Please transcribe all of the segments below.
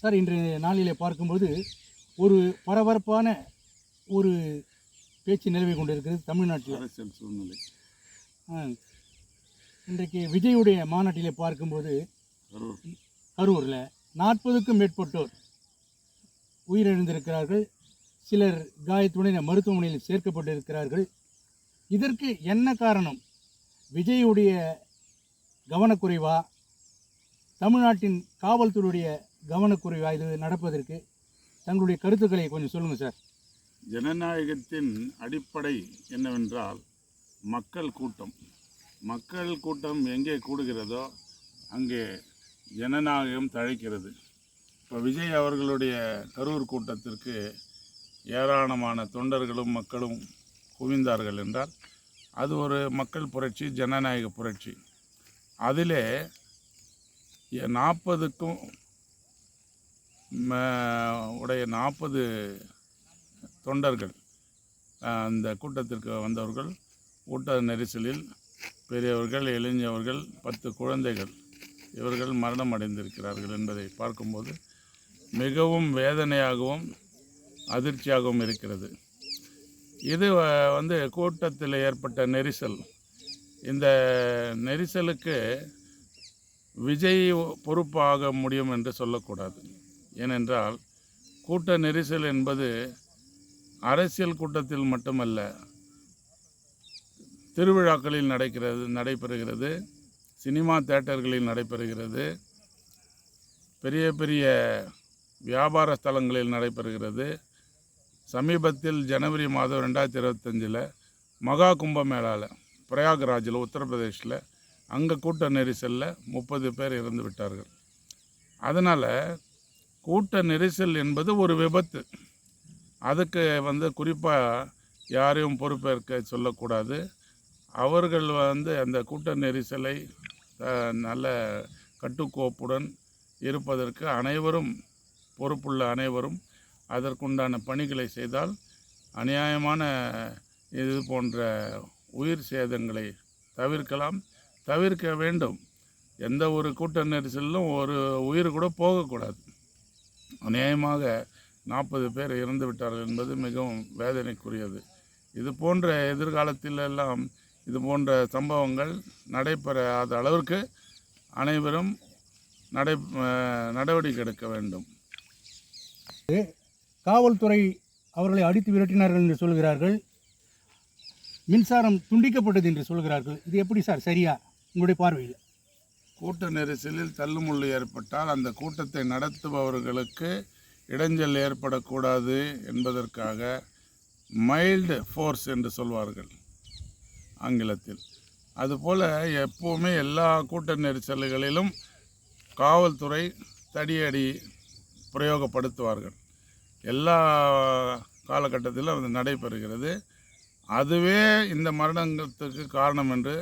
Sir இன்றைய நாளிலே பார்க்கும்போது ஒரு பரபரப்பான ஒரு பேச்சு நிலவி கொண்டிருக்கிறது தமிழ்நாட்டில். அரசியல் சூழ்நிலை. இன்றைக்கு விஜயுடைய மாநாட்டிலே பார்க்கும்போது கரூர். கரூரில் நாற்பதுக்கும் மேற்பட்டோர் உயிரிழந்திருக்கிறார்கள். சிலர் காயத்துடன் மருத்துவமனையில் சேர்க்கப்பட்டிருக்கிறார்கள். இதற்கு என்ன காரணம்? விஜயுடைய கவனக்குறைவா? தமிழ்நாட்டின் காவல்துறையுடைய கவனக்குறைவாக இது நடப்பதற்கு தங்களுடைய கருத்துக்களை கொஞ்சம் சொல்லுங்கள் சார். ஜனநாயகத்தின் அடிப்படை என்னவென்றால் மக்கள் கூட்டம். மக்கள் கூட்டம் எங்கே கூடுகிறதோ அங்கே ஜனநாயகம் தழைக்கிறது. இப்போ விஜய் அவர்களுடைய கரூர் கூட்டத்திற்கு ஏராளமான தொண்டர்களும் மக்களும் குவிந்தார்கள் என்றால் அது ஒரு மக்கள் புரட்சி ஜனநாயக புரட்சி. அதிலே நாற்பதுக்கும் உடைய நாற்பது தொண்டர்கள் அந்த கூட்டத்திற்கு வந்தவர்கள் கூட்ட நெரிசலில் பெரியவர்கள் இளைஞர்கள் பத்து குழந்தைகள் இவர்கள் மரணம் அடைந்திருக்கிறார்கள் என்பதை பார்க்கும்போது மிகவும் வேதனையாகவும் அதிர்ச்சியாகவும் இருக்கிறது. இது வந்து கூட்டத்தில் ஏற்பட்ட நெரிசல். இந்த நெரிசலுக்கு விஜய் பொறுப்பாக முடியும் என்று சொல்லக்கூடாது. ஏனென்றால் கூட்ட நெரிசல் என்பது அரசியல் கூட்டத்தில் மட்டுமல்ல திருவிழாக்களில் நடக்கிறது நடைபெறுகிறது சினிமா தேட்டர்களில் நடைபெறுகிறது பெரிய பெரிய வியாபார ஸ்தலங்களில் நடைபெறுகிறது. சமீபத்தில் ஜனவரி மாதம் ரெண்டாயிரத்தி இருபத்தஞ்சில் மகா கும்பமேளாவில் பிரயாக்ராஜில் உத்தரப்பிரதேஷில் அங்கே கூட்ட நெரிசலில் முப்பது பேர் இறந்து விட்டார்கள். அதனால் கூட்ட நெரிசல் என்பது ஒரு விபத்து. அதுக்கு வந்து குறிப்பாக யாரையும் பொறுப்பேற்க சொல்லக்கூடாது. அவர்கள் வந்து அந்த கூட்ட நெரிசலை நல்ல கட்டுக்கோப்புடன் இருப்பதற்கு அனைவரும் பொறுப்புள்ள அனைவரும் அதற்குண்டான பணிகளை செய்தால் அநியாயமான இது போன்ற உயிர் சேதங்களை தவிர்க்கலாம். தவிர்க்க வேண்டும். எந்த ஒரு கூட்ட நெரிசலிலும் ஒரு உயிர் கூட போகக்கூடாது. அநியாயமாக நாற்பது பேர் இறந்து விட்டார்கள் என்பது மிகவும் வேதனைக்குரியது. இது போன்ற எதிர்காலத்தில் எல்லாம் இது போன்ற சம்பவங்கள் நடைபெறாத அளவிற்கு அனைவரும் நடை நடவடிக்கை எடுக்க வேண்டும். காவல்துறை அவர்களை அடித்து விரட்டினார்கள் என்று சொல்கிறார்கள். மின்சாரம் துண்டிக்கப்பட்டது என்று சொல்கிறார்கள். இது எப்படி சார்? சரியா? உங்களுடைய பார்வையில்? கூட்ட நெரிசலில் தள்ளுமுள்ளு ஏற்பட்டால் அந்த கூட்டத்தை நடத்துபவர்களுக்கு இடைஞ்சல் ஏற்படக்கூடாது என்பதற்காக மைல்டு ஃபோர்ஸ் என்று சொல்வார்கள் ஆங்கிலத்தில். அதுபோல் எப்போவுமே எல்லா கூட்ட நெரிசல்களிலும் காவல்துறை தடியடி பிரயோகப்படுத்துவார்கள். எல்லா காலகட்டத்திலும் அது நடைபெறுகிறது. அதுவே இந்த மரணத்துக்கு காரணம் என்று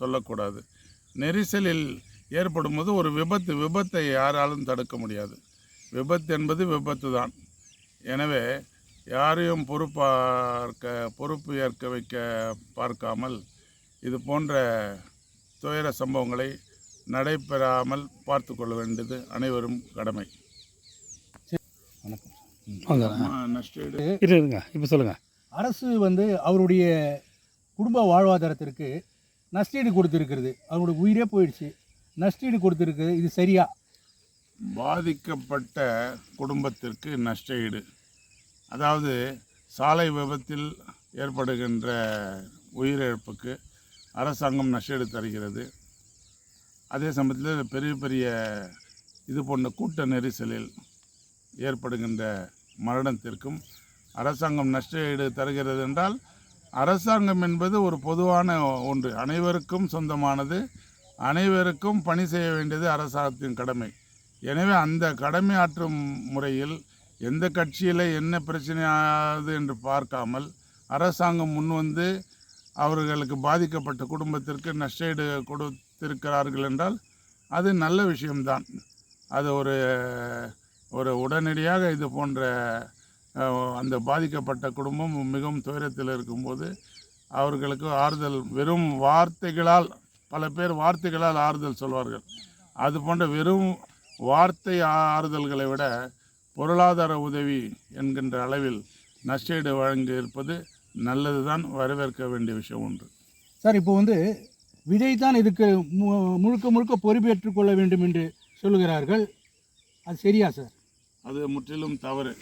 சொல்லக்கூடாது. நெரிசலில் ஏற்படும் போது ஒரு விபத்து விபத்தை யாராலும் தடுக்க முடியாது. விபத்து என்பது விபத்து தான். எனவே யாரையும் பொறுப்பார்க்க பொறுப்பு ஏற்க வைக்க பார்க்காமல் இது போன்ற துயர சம்பவங்களை நடைபெறாமல் பார்த்து கொள்ள வேண்டியது அனைவரும் கடமை. இருங்க இப்போ சொல்லுங்கள் அரசு வந்து அவருடைய குடும்ப வாழ்வாதாரத்திற்கு நஷ்டீடு கொடுத்துருக்கிறது. அவருடைய உயிரே போயிடுச்சு. நஷ்டீடு கொடுத்துருக்குது இது சரியா? பாதிக்கப்பட்ட குடும்பத்திற்கு நஷ்ட ஈடு அதாவது சாலை விபத்தில் ஏற்படுகின்ற உயிரிழப்புக்கு அரசாங்கம் நஷ்டஈடு தருகிறது. அதே சமயத்தில் பெரிய பெரிய இது போன்ற கூட்ட நெரிசலில் ஏற்படுகின்ற மரணத்திற்கும் அரசாங்கம் நஷ்ட ஈடு தருகிறது என்றால் அரசாங்கம் என்பது ஒரு பொதுவான ஒன்று. அனைவருக்கும் சொந்தமானது. அனைவருக்கும் பணி செய்ய வேண்டியது அரசாங்கத்தின் கடமை. எனவே அந்த கடமை ஆற்றும் முறையில் எந்த கட்சியில் என்ன பிரச்சனையாது என்று பார்க்காமல் அரசாங்கம் முன்வந்து அவர்களுக்கு பாதிக்கப்பட்ட குடும்பத்திற்கு நஷ்டஈடு கொடுத்திருக்கிறார்கள் என்றால் அது நல்ல விஷயம்தான். அது ஒரு ஒரு உடனடியாக இது போன்ற அந்த பாதிக்கப்பட்ட குடும்பம் மிகவும் துயரத்தில் இருக்கும்போது அவர்களுக்கு ஆறுதல் வெறும் வார்த்தைகளால் பல பேர் வார்த்தைகளால் ஆறுதல் சொல்வார்கள். அது போன்ற வெறும் வார்த்தை ஆறுதல்களை விட பொருளாதார உதவி என்கின்ற அளவில் நஷ்டஈடு வழங்கி இருப்பது நல்லதுதான் வரவேற்க வேண்டிய விஷயம் ஒன்று. சார் இப்போ வந்து விஜய் தான் இதுக்கு மு- முழுக்க முழுக்க பொறுப்பேற்றுக் கொள்ள வேண்டும் என்று சொல்லுகிறார்கள். அது சரியா சார்? அது முற்றிலும் தவறு.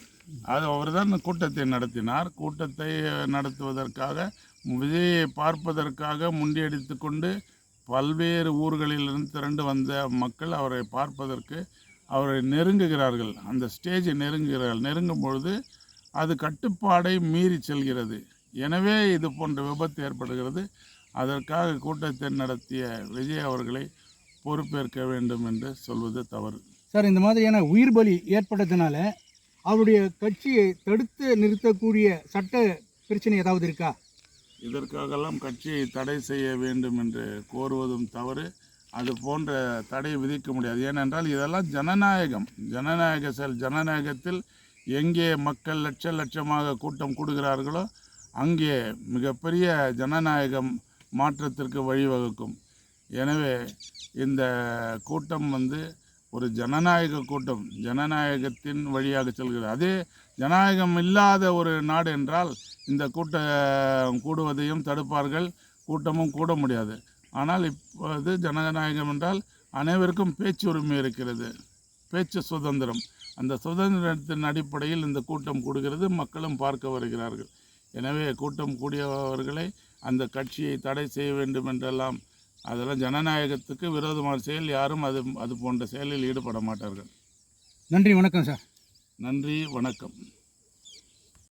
அது அவர்தான் கூட்டத்தை நடத்தினார். கூட்டத்தை நடத்துவதற்காக விஜயை பார்ப்பதற்காக முண்டியடித்து கொண்டு பல்வேறு ஊர்களிலிருந்து திரண்டு வந்த மக்கள் அவரை பார்ப்பதற்கு அவரை நெருங்குகிறார்கள். அந்த ஸ்டேஜை நெருங்குகிறார்கள் நெருங்கும் பொழுது அது கட்டுப்பாடை மீறி செல்கிறது. எனவே இது போன்ற விபத்து ஏற்படுகிறது. அதற்காக கூட்டத்தை நடத்திய விஜய் அவர்களை பொறுப்பேற்க வேண்டும் என்று சொல்வது தவறு. சார் இந்த மாதிரியான உயிர் பலி ஏற்பட்டதுனால அவருடைய கட்சியை தடுத்து நிறுத்தக்கூடிய சட்ட பிரச்சனை ஏதாவது இருக்கா? இதற்காகலாம் கட்சியை தடை செய்ய வேண்டும் என்று கோருவதும் தவறு. அது போன்ற தடை விதிக்க முடியாது. ஏனென்றால் இதெல்லாம் ஜனநாயகம். ஜனநாயக செயல் ஜனநாயகத்தில் எங்கே மக்கள் லட்ச லட்சமாக கூட்டம் கூடுகிறார்களோ அங்கே மிகப்பெரிய ஜனநாயகம் மாற்றத்திற்கு வழிவகுக்கும். எனவே இந்த கூட்டம் வந்து ஒரு ஜனநாயக கூட்டம் ஜனநாயகத்தின் வழியாக செல்கிறது. அதே ஜனநாயகம் இல்லாத ஒரு நாடு என்றால் இந்த கூட்டம் கூடுவதையும் தடுப்பார்கள் கூட்டமும் கூட முடியாது. ஆனால் இப்போது ஜனநாயகம் என்றால் அனைவருக்கும் பேச்சு உரிமை இருக்கிறது பேச்சு சுதந்திரம். அந்த சுதந்திரத்தின் அடிப்படையில் இந்த கூட்டம் கூடுகிறது மக்களும் பார்க்க வருகிறார்கள். எனவே கூட்டம் கூடியவர்களை அந்த கட்சியை தடை செய்ய வேண்டும் என்றெல்லாம் அதெல்லாம் ஜனநாயகத்துக்கு விரோதமான செயல் யாரும் அது அது போன்ற செயலில் ஈடுபட மாட்டார்கள். நன்றி வணக்கம் சார். நன்றி வணக்கம்.